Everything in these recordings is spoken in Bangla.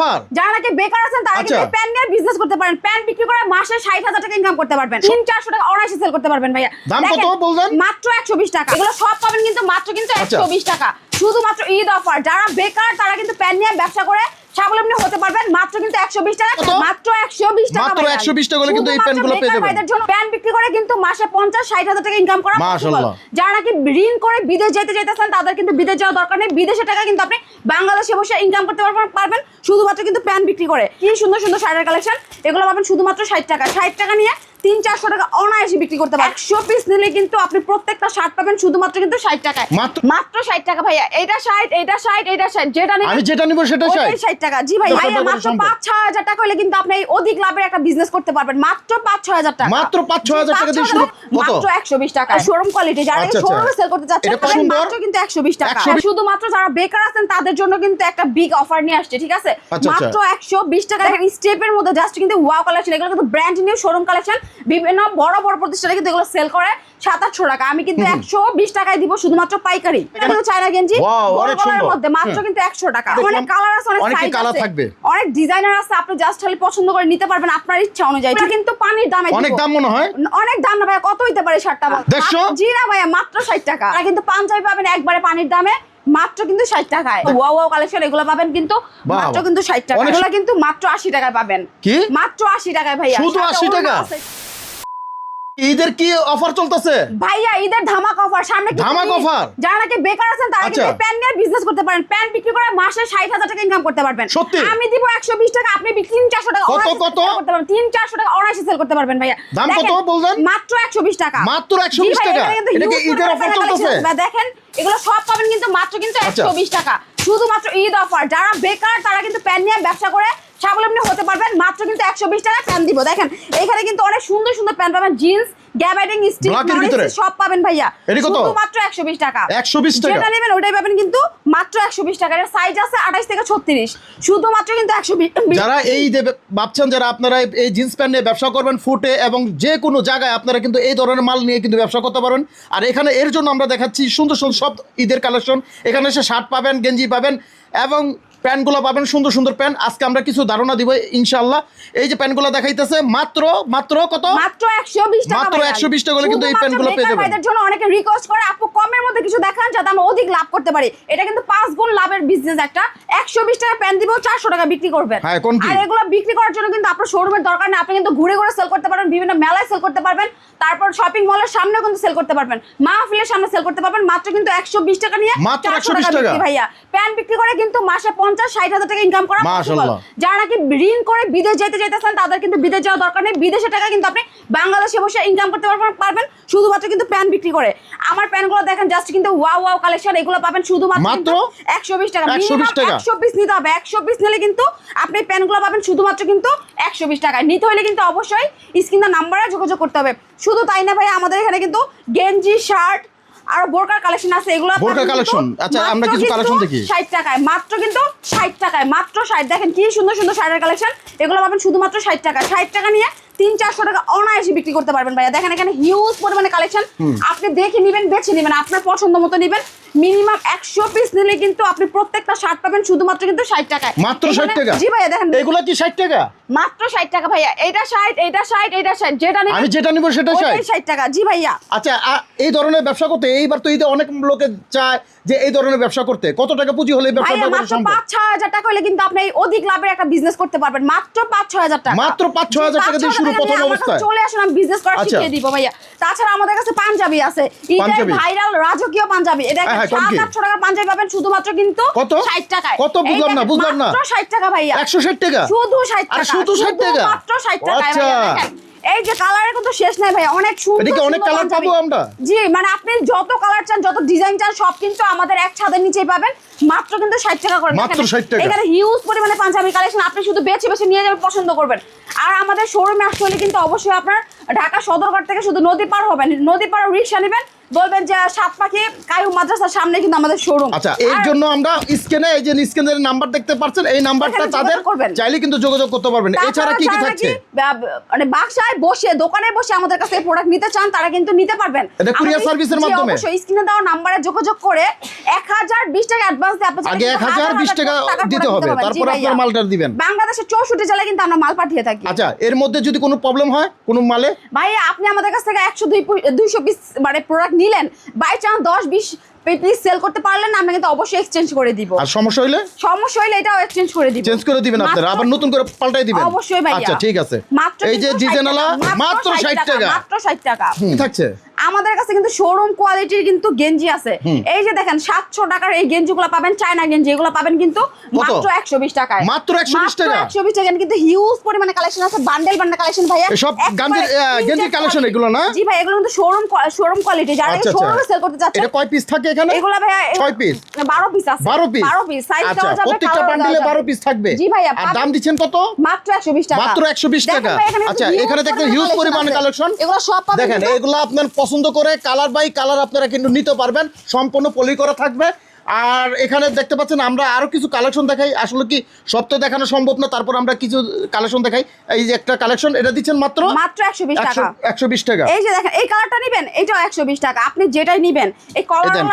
offer? যারা নাকি বেকার আছেন তারা কিন্তু আচ্ছা। প্যান নিয়ে বিজনেস করতে পারেন প্যান বিক্রি করে মাসে ষাট হাজার টাকা ইনকাম করতে পারবেন তিন চারশো টাকা অনায়াসে সেল করতে পারবেন ভাইয়া দাম কত বললেন? মাত্র একশো বিশ টাকা এগুলো সব পাবেন কিন্তু মাত্র কিন্তু আচ্ছা। একশো বিশ টাকা শুধুমাত্র ঈদ অফার যারা বেকার তারা কিন্তু প্যান নিয়ে ব্যবসা করে স্বাবলম্বী হতে পারবেন মাত্র কিন্তু একশো বিশ টাকা মাত্র একশো বিশ টাকা মাত্র ভাইয়া। 120 টাকা হলে কিন্তু এই প্যান্টগুলো পেয়ে যাবেন। ভাইদের জন্য প্যান বিক্রি করে কিন্তু মাসে পঞ্চাশ ষাট হাজার টাকা ইনকাম করা। মাশাআল্লাহ। যারা নাকি ঋণ করে বিদেশ যেতে চাইতেছেন তাদের কিন্তু বিদেশ যাওয়ার দরকার নেই বিদেশে টাকা কিন্তু আপনি বাংলাদেশে বসে ইনকাম করতে পারবেন পারবেন শুধুমাত্র কিন্তু প্যান বিক্রি করে কি সুন্দর সুন্দর শাড়ির কালেকশন এগুলো পাবেন শুধুমাত্র ষাট টাকা ষাট টাকা নিয়ে তিন চারশো টাকা অনায়াসে বিক্রি করতে পারেন একশো পিস নিলে কিন্তু আপনি প্রত্যেকটা শার্ট পাবেন শুধুমাত্র কিন্তু ষাট টাকায়। মাত্র- ষাট টাকা ভাইয়া। এটা ষাট এটা ষাট এটা ষাট। যেটা আমি যেটা নিব সেটা 60 টাকা। জি ভাই ভাইয়া মাত্র সম্ভব। 5 6000 টাকা হলে কিন্তু আপনি অধিক লাভের একটা বিজনেস করতে পারবেন। মাত্র 5 6000 টাকা। মাত্র 5-6,000 টাকা দিয়ে শুরু। 5-6,000 কত? মাত্র 120 টাকা। শোরুম কোয়ালিটি যারা আচ্ছা, আচ্ছা। শোরুমে সেল করতে যাচ্ছেন এটা তাদের মাত্র কিন্তু 120 টাকা। 120 শুধুমাত্র যারা বেকার আছেন তাদের জন্য কিন্তু একটা বিগ অফার নিয়ে আসছে ঠিক আছে? মাত্র একশো বিশ টাকা স্টেপের মধ্যে জাস্ট কিন্তু ওয়াও কালেকশন এগুলো কিন্তু ব্র্যান্ড নিউ শোরুম কালেকশন বিভিন্ন বড় বড় প্রতিষ্ঠানে কিন্তু এগুলো সেল করে সাত আটশো টাকা। আমি কিন্তু একশো বিশ টাকায় দিব শুধুমাত্র পাইকারি। এটা কিন্তু চায়না গেঞ্জি গলার মধ্যে মাত্র কিন্তু একশো টাকা। অনেক কালার আছে অনেক সাইজ থাকবে। অনেক ডিজাইনার আছে আপনি জাস্ট খালি পছন্দ করে নিতে পারবেন আপনার ইচ্ছা অনুযায়ী। এটা কিন্তু পানির দামে অনেক দাম মনে হয়? অনেক দাম না ভাইয়া কত হইতে পারে শার্টটা? জি না ভাইয়া মাত্র ষাট টাকা। আর কিন্তু পাঞ্জাবি পাবেন একবারে পানির দামে। মাত্র কিন্তু ষাট টাকায়। ওয়াও ওয়া কালেকশন এগুলো পাবেন কিন্তু মাত্র কিন্তু ষাট টাকা এগুলো কিন্তু মাত্র আশি টাকায় পাবেন। কি? মাত্র আশি টাকায় ভাইয়া। শুধু আশি টাকা? ঈদের কি অফার চলতেছে ভাইয়া ঈদের ধামাক অফার সামনে কিন্তু ধামাক offer? যারা নাকি বেকার আছেন তারা কিন্তু আচ্ছা। প্যান নিয়ে বিজনেস করতে পারেন প্যান বিক্রি করে মাসে ষাট হাজার টাকা ইনকাম করতে পারবেন সত্যি? আমি দিব একশো বিশ টাকা আপনি বিক্রি তিন চারশো টাকা কত, কত? করতে পারবেন তিন চারশো টাকা অনায়াসে সেল করতে পারবেন ভাইয়া দাম কত বললেন? মাত্র একশো বিশ টাকা মাত্র 120 টাকা? এটা কি ঈদের collection চলতেছে? দেখেন এগুলো সব পাবেন কিন্তু মাত্র কিন্তু আচ্ছা। একশো বিশ টাকা শুধুমাত্র ঈদ অফার যারা বেকার তারা কিন্তু প্যান নিয়ে ব্যবসা করে স্বাবলম্বী হতে পারবেন। মাত্র কিন্তু একশো বিশ টাকা প্যান দিব। দেখেন এখানে কিন্তু অনেক সুন্দর সুন্দর প্যান্ট পাবেন। জিন্স এর ভিতরে? সব পাবেন ভাইয়া। কত? একশো বিশ টাকা। 120 টাকা? যেটা নেবেন ওটাই পাবেন কিন্তু মাত্র একশো বিশ টাকা। সাইজ আছে আঠাইশ থেকে ছত্রিশ। শুধুমাত্র কিন্তু একশো বিশ যারা এই ভাবছেন যারা আপনারা এই জিন্স প্যান্ট নিয়ে ব্যবসা করবেন ফুটে এবং যে কোনো জায়গায় আপনারা কিন্তু এই ধরনের মাল নিয়ে কিন্তু ব্যবসা করতে পারেন আর এখানে এর জন্য আমরা দেখাচ্ছি সুন্দর সুন্দর সব ঈদের কালেকশন। এখানে এসে শার্ট পাবেন গেঞ্জি পাবেন এবং প্যান্টগুলো পাবেন সুন্দর সুন্দর প্যান্ট আজকে আমরা কিছু ধারণা দিব ইনশাল্লাহ এই যে প্যান্টগুলো দেখাইতেছে মাত্র মাত্র কত? মাত্র একশো বিশ টাকা মাত্র ভাইয়া। 120 টাকা হলে কিন্তু এই প্যান্টগুলো পেয়ে যাবেন। জন্য অনেকে রিকোয়েস্ট করে আপু কমের মধ্যে কিছু দেখান যাতে আমরা অধিক লাভ করতে পারি। এটা কিন্তু পাঁচ গুণ লাভের বিজনেস একটা। একশো বিশ টাকা প্যান্ট দিব চারশো টাকা বিক্রি করবেন। হ্যাঁ, কোন আর এগুলো বিক্রি করার জন্য কিন্তু আপনার শোরুমের দরকার নেই। আপনি কিন্তু ঘুরে ঘুরে সেল করতে পারবেন বিভিন্ন মেলায় সেল করতে পারবেন। তারপর শপিং মলের সামনেও কিন্তু সেল করতে পারবেন। মাহফিলের সামনে সেল করতে পারবেন। মাত্র কিন্তু একশো বিশ টাকা নিয়ে মাত্র 120 টাকা? বিক্রি ভাইয়া। প্যান্ট বিক্রি করে কিন্তু মাসে পঞ্চাশ ষাট হাজার টাকা ইনকাম করা যারা নাকি ঋণ করে বিদেশ যেতে চাইতেছেন তাদের কিন্তু বিদেশ যাওয়ার দরকার নেই। বিদেশে টাকা কিন্তু আপনি বাংলাদেশে বসে ইনকাম করতে পারবেন পারবেন শুধুমাত্র কিন্তু প্যান বিক্রি করে। আমার প্যানগুলো দেখেন জাস্ট কিন্তু ওয়াও ওয়াও কালেকশন এগুলো পাবেন শুধুমাত্র একশো বিশ টাকা। একশো পিস নিতে হবে। একশো পিস নিলে কিন্তু আপনি প্যানগুলো পাবেন শুধুমাত্র কিন্তু একশো বিশ টাকায়। নিতে হলে কিন্তু অবশ্যই স্ক্রিনের নাম্বারে যোগাযোগ করতে হবে। শুধু তাই না ভাই আমাদের এখানে কিন্তু গেঞ্জি শার্ট আর বোরকার কালেকশন আছে এগুলো বোরকার কালেকশন আচ্ছা, আমরা কিছু কালেকশন দেখি। ষাট টাকায় মাত্র কিন্তু ষাট টাকায় মাত্র ষাট দেখেন কি সুন্দর সুন্দর শাড়ির কালেকশন এগুলো পাবেন শুধুমাত্র ষাট টাকা ষাট টাকা নিয়ে তিন চারশো টাকা অনায়াসে বিক্রি করতে পারবেন ভাইয়া। দেখেন এখানে হিউজ পরিমাণে কালেকশন আপনি দেখে নেবেন বেছে নেবেন আপনার পছন্দ মতো নেবেন। মিনিমাম একশো পিস নিলে কিন্তু আপনি প্রত্যেকটা শার্ট পাবেন শুধুমাত্র কিন্তু ষাট টাকায়। মাত্র 60 এখানে- টাকা? জি ভাইয়া দেখেন। এগুলা কি ষাট টাকা? মাত্র ষাট টাকা ভাইয়া। এটা ষাট এটা ষাট এটা ষাট যেটা নেবেন আমি যেটা নিব সেটা ওইটাই ষাট? টাকা। জি ভাইয়া। আচ্ছা এই ধরনের ব্যবসা করতে এইবার তো ঈদে অনেক লোকে চায় যে এই ধরনের ব্যবসা করতে। কত টাকা পুঁজি হলে করা মাত্র পাঁচ ছয় হাজার টাকা হলে কিন্তু আপনি এই অধিক লাভের একটা বিজনেস করতে পারবেন। মাত্র পাঁচ ছয় হাজার টাকা। মাত্র পাঁচ ছয় হাজার টাকা দিয়ে ছয় শুরু প্রথম নিয়ে আমার কাছে অবস্থায় চলে আসুন আমি বিজনেস করা আচ্ছা। শিখিয়ে দিব ভাইয়া তাছাড়া আমাদের কাছে পাঞ্জাবি আছে ভাইরাল রাজকীয় পাঞ্জাবি এটা হ্যাঁ, হ্যাঁ? আটশো টাকার পাঞ্জাবি পাবেন শুধুমাত্র কিন্তু কত? ষাট টাকায় কত? বুঝলাম না, বুঝলাম না। মাত্র ষাট টাকা ভাইয়া একশো ষাট টাকা শুধু ষাট আর টাকা শুধু 60 টাকা? মাত্র ষাট টাকায়। ভাইয়া দেখেন। এই যে কালারের কিন্তু শেষ নাই ভাই অনেক সুন্দর এটা কি অনেক কালার পাবো আমরা? জি মানে আপনি যত কালার চান যত ডিজাইন চান সব কিন্তু আমাদের এক ছাদের নিচেই পাবেন। মাত্র কিন্তু ষাট টাকা করে। মাত্র দেখেন, 60 টাকা। এখানে হিউজ পরিমাণে পাঞ্জাবি কালেকশন আপনি শুধু বেছে বেছে নিয়ে যাবেন পছন্দ করবেন। আর আমাদের শোরুমে আসলে কিন্তু অবশ্যই আপনার ঢাকা সদরঘাট থেকে শুধু নদী পার হবেন নদী পার রিক্সা নেবেন। বলবেন যে সাত পাখি কায়ু মাদ্রাসার সামনে কিন্তু আমাদের শোরুম আচ্ছা এর জন্য আমরা স্ক্রিনে এই যে স্ক্রিনের নাম্বার দেখতে পাচ্ছেন এই নাম্বারটা তাদের চাইলে কিন্তু যোগাযোগ করতে পারবেন। এছাড়া কি কি থাকছে? মানে বাসায় বসে দোকানে বসে আমাদের কাছে প্রোডাক্ট নিতে চান তারা কিন্তু নিতে পারবেন। এটা service এর মাধ্যমে? অবশ্যই স্ক্রিনে দেওয়া নাম্বারে যোগাযোগ করে এক হাজার বিশ টাকা অ্যাডভান্স দিয়ে আপনি আগে এক হাজার বিশ টাকা দিতে হবে তারপর আপনার মালটা দিবেন। বাংলাদেশের চৌষট্টি জেলায় কিন্তু আমরা মাল পাঠিয়ে থাকি। আচ্ছা এর মধ্যে যদি কোনো প্রবলেম হয় কোনো মালে? ভাই আপনি আমাদের কাছ থেকে একশো দুই দুইশো পিস মানে প্রোডাক্ট নিলেন বাই চান্স দশ বিশ পিস সেল করতে পারলেন না আমরা কিন্তু অবশ্যই এক্সচেঞ্জ করে দিব। আর সমস্যা হইলে? সমস্যা হইলে এটাও এক্সচেঞ্জ করে দিব। চেঞ্জ করে দিবেন আপনারা আবার নতুন করে পাল্টাই দিবেন। অবশ্যই ভাইয়া। আচ্ছা ঠিক আছে। মাত্র এই যে 60 ডিজাইনালা মাত্র 60 টাকা মাত্র ষাট টাকা। হুম, থাকছে? আমাদের কাছে কিন্তু শোরুম কোয়ালিটির কিন্তু গেঞ্জি আছে। এই যে দেখেন সাতশো টাকার এই গেঞ্জিগুলো পাবেন চায়না গেঞ্জি এগুলো পাবেন কিন্তু মাত্র একশো বিশ টাকায়। মাত্র 120 টাকা? একশো বিশ টাকা। কিন্তু হিউজ পরিমাণে কালেকশন আছে বান্ডেল বান্ডেল কালেকশন ভাইয়া। গাঞ্জির- গেঞ্জির collection এগুলো না? জি ভাই এগুলো কিন্তু শোরুম শোরুম কোয়ালিটি যারা আচ্ছা শোরুমে আচ্ছা সেল করতে যাচ্ছে এটা কয় পিস থাকে এখানে? এগুলো ভাইয়া পিস বারো পিস আছে। বারো পিস বারো পিস সাইজ আচ্ছা দেওয়া যাবে প্রত্যেকটা বান্ডিলে দেওয়া যাবে। বারো পিস থাকবে? জি ভাইয়া আর দাম দিচ্ছেন কত? মাত্র একশো বিশ টাকা। মাত্র একশো বিশ দেখেন টাকা। আচ্ছা এখানে দেখতে হিউজ পরিমাণে কালেকশন এগুলো সব পাবেন দেখেন এগুলো আপনার পছন্দ করে কালার বাই কালার আপনারা কিন্তু নিতে পারবেন। সম্পূর্ণ পলি করা থাকবে। আর এখানে দেখতে পাচ্ছেন আমরা আরও কিছু কালেকশন দেখাই। আসলে কি সব তো দেখানো সম্ভব না তারপর আমরা কিছু কালেকশন দেখাই। এই যে একটা কালেকশন এটা দিচ্ছেন মাত্র? মাত্র একশো বিশ টাকা। একশো বিশ টাকা। এই যে দেখেন এই কালারটা নিবেন এটাও একশো বিশ টাকা। আপনি যেটাই নিবেন এই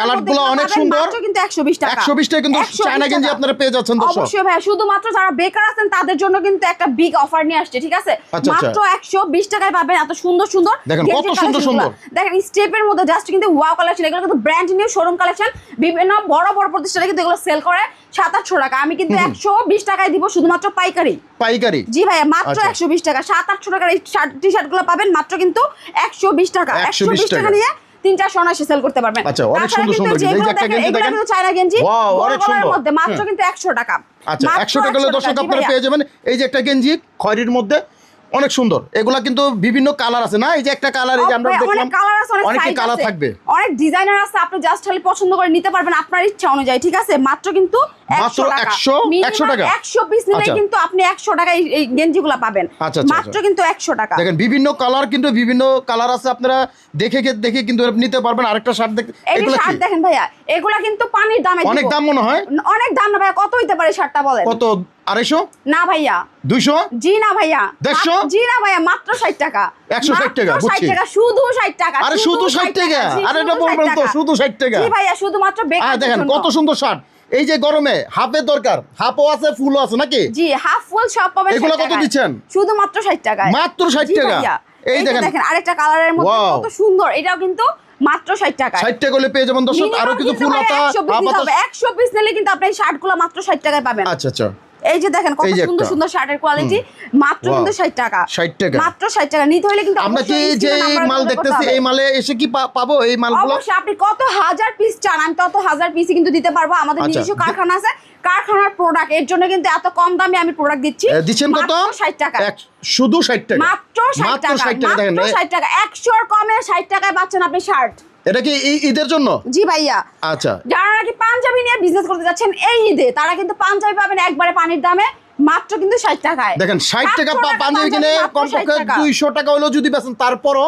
কালারগুলো অনেক সুন্দর। কিন্তু একশো বিশ টাকা। একশো বিশ টাকা কিন্তু চায়না গেঞ্জি আপনারা পেয়ে যাচ্ছেন দর্শক। অবশ্যই ভাই শুধুমাত্র যারা বেকার আছেন তাদের জন্য কিন্তু একটা বিগ অফার নিয়ে আসছে ঠিক আছে? আচ্ছা, আচ্ছা। মাত্র একশো বিশ টাকায় পাবেন এত সুন্দর সুন্দর দেখেন, কত সুন্দর সুন্দর। দেখেন স্টেপের মধ্যে জাস্ট কিন্তু ওয়াও কালেকশন এগুলো কিন্তু ব্র্যান্ড নিউ শোরুম কালেকশন বিভিন্ন বড় বড় প্রতিষ্ঠানে কিন্তু এগুলো সেল করে সাত আটশো টাকা। আমি কিন্তু একশো বিশ টাকায় দিব শুধুমাত্র পাইকারি। পাইকারি? জি ভাইয়া মাত্র আচ্ছা। একশো বিশ টাকা। সাত আটশো টাকার এই টি শার্টগুলো পাবেন মাত্র কিন্তু একশো বিশ টাকা। একশো বিশ টাকা। নিয়ে তিন চারশো অনায়াসে সেল করতে পারবেন। আচ্ছা, অনেক সুন্দর সুন্দর যে একটা গেঞ্জি এগুলো কিন্তু চায়না গেঞ্জি অনেক সুন্দর। মধ্যে মাত্র কিন্তু একশো টাকা। আচ্ছা মাত্র একশো টাকা হলে দর্শক আপনারা পেয়ে যাবেন। এই যে একটা গেঞ্জি খয়েরির মধ্যে অনেক সুন্দর। এগুলা কিন্তু বিভিন্ন কালার আছে না? এই যে একটা কালার এই যে আমরা দেখলাম অনেক কালার থাকবে। অনেক ডিজাইনার আছে আপনি জাস্ট খালি পছন্দ করে নিতে পারবেন আপনার ইচ্ছা অনুযায়ী ঠিক আছে? মাত্র কিন্তু মাত্র 100 টাকা। 100 টাকা? 100 পিস নিলে। কিন্তু আপনি 100 টাকা এই- এই গেঞ্জিগুলো পাবেন। মাত্র। কিন্তু 100 টাকা। দেখেন বিভিন্ন কালার কিন্তু বিভিন্ন কালার আছে আপনারা দেখে দেখে কিন্তু নিতে পারবেন। আরেকটা শার্ট দেখ এই যে এগুলো শার্ট দেখেন ভাইয়া এগুলা কিন্তু পানির দামে অনেক দাম মনে হয়? অনেক দাম না ভাইয়া কত হইতে পারে শার্টটা বলেন? কত? আড়াইশো? না ভাইয়া। দুইশো? জি না ভাইয়া। দেড়শো? জি না ভাইয়া মাত্র ষাট টাকা। 160 টাকা, মাত্র 60 বুঝছি। টাকা শুধু ষাট টাকা আরে শুধু 60 টাকা? আরে এটা শুধু বলবেন তো, শুধু 60 টাকা। জি ভাইয়া শুধুমাত্র বেকার দেখেন কত সুন্দর শার্ট। এই যে গরমে হাফের দরকার হাফও আছে ফুলও আছে নাকি? জি হাফ ফুল সব পাবেন এগুলো কত দিচ্ছেন? শুধুমাত্র 60 টাকায়। মাত্র 60 টাকা। এই দেখেন। দেখেন আরেকটা কালারের মধ্যে কত সুন্দর। এটাও কিন্তু মাত্র 60 টাকায়। ষাট টাকা হলে পেয়ে যাবেন দর্শক। আরও কিছু ফুল ভাইয়া হাতা 100 piece হাফ নিতে হাতা হবে। 100 পিস নিলে কিন্তু আপনি এই শার্টগুলো মাত্র 60 টাকায় পাবেন। আচ্ছা আচ্ছা। এই যে দেখেন কত সুন্দর সুন্দর শার্টের কোয়ালিটি মাত্র. কিন্তু 60 টাকা। 60 টাকা। মাত্র 60 টাকা। নিতে হলে কিন্তু আমরা কি যে মাল দেখতেছি এই মালে এসে কি পাবো এই মালগুলো? অবশ্যই আপনি কত হাজার পিস চান আমি তত হাজার পিসই কিন্তু দিতে পারব। আমাদের আচ্ছা। নিজস্ব কারখানা আছে। কারখানার প্রোডাক্টের জন্য কিন্তু এত কম দামে আমি প্রোডাক্ট দিচ্ছি। দিচ্ছেন কত? মাত্র 60 টাকা। শুধু ষাট টাকা। মাত্র 60 মাত্র 60 টাকা দেখেন মাত্র এ- 60 টাকা। 100 এর কমে 60 টাকায় পাচ্ছেন আপনি শার্ট এটা কি ঈদের জন্য? জি ভাইয়া। আচ্ছা। যারা নাকি পাঞ্জাবি নিয়ে বিজনেস করতে যাচ্ছেন এই ঈদে তারা কিন্তু পাঞ্জাবি পাবেন একবারে পানির দামে মাত্র কিন্তু 60 টাকায়। দেখেন ষাট টাকা পাঞ্জাবি কিনে কমপক্ষে টাকা। দুইশো টাকা হলেও যদি বেচেন তারপরও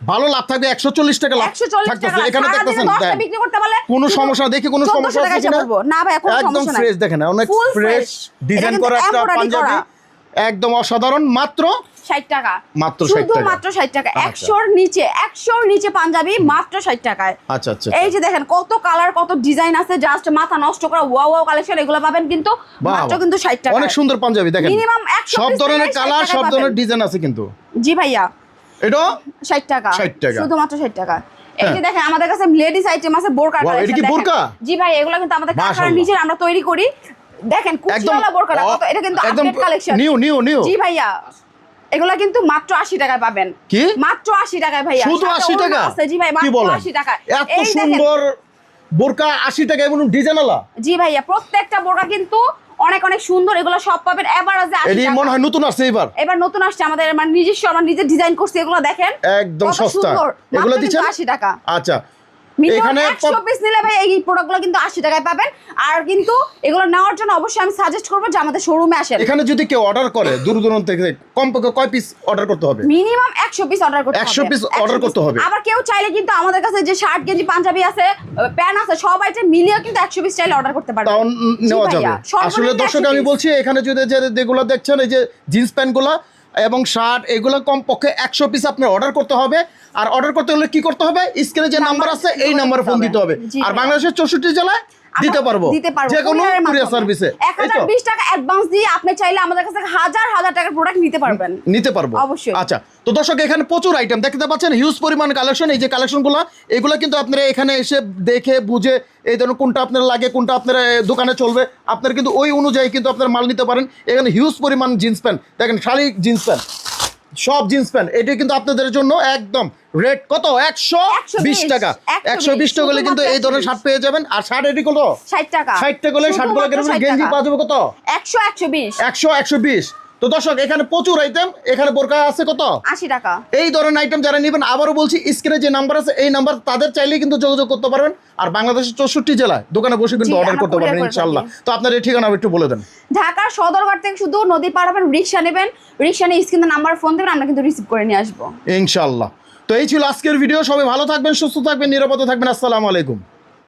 ভালো লাভ থাকবে একশো চল্লিশ টাকা লাভ থাকতেছে। এখানে দেখতেছেন 10টা দেন। বিক্রি করতে পারলে কোনো সমস্যা দেখি কোনো সমস্যা আছে টাকায় কিনা? বলব। না ভাই কোনো সমস্যা নাই। ফ্রেশ দেখেন অনেক ফ্রেশ ডিজাইন করা একটা পাঞ্জাবি। একদম অসাধারণ মাত্র 60 টাকা। মাত্র 60 টাকা। মাত্র 60 টাকা। আচ্ছা। 100 এর নিচে 100 এর নিচে পাঞ্জাবি মাত্র 60 টাকায়। আচ্ছা আচ্ছা এই যে দেখেন কত কালার কত ডিজাইন আছে জাস্ট মাথা নষ্ট করা ওয়াও ওয়াও কালেকশন এগুলো পাবেন কিন্তু মাত্র কিন্তু 60 টাকা অনেক সুন্দর পাঞ্জাবি দেখেন। Minimum 100 সব ধরনের কালার সব ধরনের ডিজাইন আছে কিন্তু। জি ভাইয়া। এটা? 60 টাকা। 60 টাকা। শুধুমাত্র 60 টাকা। এই হ্যাঁ। যে দেখেন আমাদের কাছে লেডিস আইটেম আছে বোরকা Wow, এটা কি বোরকা? জি ভাই এগুলো কিন্তু আমাদের কারখানার মাশাআল্লাহ। আমরা তৈরি করি। দেখেন কুচিওয়ালা বোরকাটা কত এটা কিন্তু update collection new new new. জি ভাইয়া এগুলা কিন্তু মাত্র 80 টাকায় পাবেন। কি? মাত্র 80 টাকায় ভাইয়া। শুধু সাথে আশি ওড়না টাকা আছে, জি ভাই মাত্র 80 টাকা এত সুন্দর বোরকা আশি টাকা এবং ডিজাইন আলা? জি ভাইয়া প্রত্যেকটা বোরকা কিন্তু অনেক অনেক সুন্দর এগুলো সব পাবেন। 80 এটি টাকা। মনে হয় নতুন আসছে এবার এবার নতুন আসছে আমাদের মানে নিজস্ব আমরা নিজে ডিজাইন করছি এগুলো দেখেন। একদম সস্তা। সুন্দর। এগুলো দিচ্ছেন? 80 টাকা। আচ্ছা এখানে একশো পিস নিলে ভাই এই প্রোডাক্টগুলো কিন্তু আশি টাকায় পাবেন। আর কিন্তু এগুলো নেওয়ার জন্য অবশ্যই আমি সাজেস্ট করব যে আমাদের শোরুমে আসেন। এখানে যদি কেউ অর্ডার করে দূর দূরান্ত থেকে কমপক্ষে কয় পিস অর্ডার করতে হবে? মিনিমাম একশো পিস অর্ডার করতে 100 হবে। piece 100 order করতে হবে। আবার কেউ চাইলে কিন্তু আমাদের কাছে যে শার্ট গেঞ্জি পাঞ্জাবি আছে প্যান্ট আছে সব আইটেম মিলিয়ে কিন্তু একশো পিস চাইলে অর্ডার করতে পারবেন। তাও নেওয়া যাবে। আসলে দর্শক আমি বলছি এখানে যদি যেগুলো দেখছেন এই যে জিন্স প্যান্টগুলো এবং শার্ট এগুলো কমপক্ষে একশো পিস আপনার অর্ডার করতে হবে। আর অর্ডার করতে হলে কি করতে হবে? স্ক্রিনে যে নাম্বার আছে এই নাম্বারে ফোন দিতে হবে। আর বাংলাদেশের চৌষট্টি জেলায় দিতে পারব। দিতে পারব। যে কোনো কুরিয়ার সার্ভিসে। এক হাজার বিশ টাকা অ্যাডভান্স দিয়ে আপনি চাইলে আমাদের কাছে থেকে হাজার হাজার টাকার প্রোডাক্ট নিতে পারবেন। নিতে পারব। অবশ্যই। আচ্ছা তো দর্শক এখানে প্রচুর আইটেম দেখতে পাচ্ছেন হিউজ পরিমাণ কালেকশন এই যে কালেকশনগুলো এগুলো কিন্তু আপনারা এখানে এসে দেখে বুঝে এই ধরনের কোনটা আপনার লাগে কোনটা আপনার দোকানে চলবে আপনার কিন্তু ওই অনুযায়ী কিন্তু আপনার মাল নিতে পারেন। এখানে হিউজ পরিমাণ জিন্স প্যান্ট দেখেন শাড়ি জিন্স প্যান্ট সব জিন্স প্যান্ট এটা কিন্তু আপনাদের জন্য একদম রেট কত? একশো বিশ টাকা। একশো বিশ। টাকা হলে কিন্তু এই ধরনের শার্ট পেয়ে যাবেন। আর শার্ট এটি কত ষাট টাকা। ষাট টাকা হলে 60 গেঞ্জি পাওয়া যাবে কত? একশো একশো বিশ। একশো একশো বিশ। তো দর্শক এখানে প্রচুর আইটেম এখানে বোরকা আছে কত? আশি টাকা। এই ধরনের আইটেম যারা নেবেন আবারও বলছি স্ক্রিনে যে নাম্বার আছে এই নাম্বার তাদের চাইলেই কিন্তু যোগাযোগ করতে পারবেন। আর বাংলাদেশের চৌষট্টি জেলায় দোকানে বসে কিন্তু অর্ডার করতে পারবেন ইনশাল্লাহ তো আপনার এই ঠিকানা একটু বলে দেন। ঢাকার সদরঘাট থেকে শুধু নদী পার হবেন রিক্সা নেবেন। রিক্সা নিয়ে স্ক্রিনে নাম্বার ফোন দেবেন আমরা কিন্তু রিসিভ করে নিয়ে আসব। ইনশাল্লাহ তো এই ছিল আজকের ভিডিও সবাই ভালো থাকবেন সুস্থ থাকবেন নিরাপদে থাকবেন। আসসালামু আলাইকুম।